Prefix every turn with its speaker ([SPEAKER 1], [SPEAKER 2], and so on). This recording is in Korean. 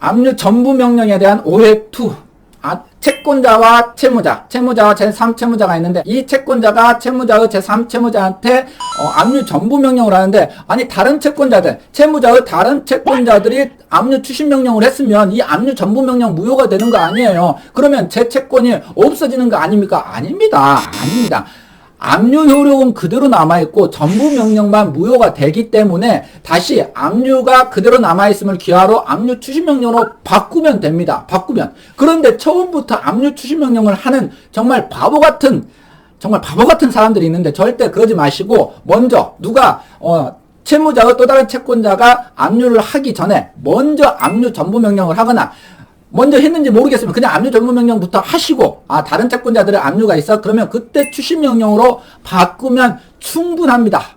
[SPEAKER 1] 압류 전부 명령에 대한 오해 2. 아, 채권자와 채무자, 채무자와 제3채무자가 있는데 이 채권자가 채무자의 제3채무자한테 어, 압류 전부 명령을 하는데 아니 다른 채권자들, 채무자의 다른 채권자들이 압류 추심 명령을 했으면 이 압류 전부 명령 무효가 되는 거 아니에요. 그러면 제 채권이 없어지는 거 아닙니까? 아닙니다. 아닙니다. 압류 효력은 그대로 남아있고 전부 명령만 무효가 되기 때문에 다시 압류가 그대로 남아있음을 기하로 압류 추심 명령으로 바꾸면 됩니다. 바꾸면. 그런데 처음부터 압류 추심 명령을 하는 정말 바보 같은 정말 바보 같은 사람들이 있는데 절대 그러지 마시고 먼저 누가 어 채무자와 또 다른 채권자가 압류를 하기 전에 먼저 압류 전부 명령을 하거나 먼저 했는지 모르겠으면 그냥 압류 전부 명령부터 하시고 아 다른 채권자들의 압류가 있어 그러면 그때 추심 명령으로 바꾸면 충분합니다.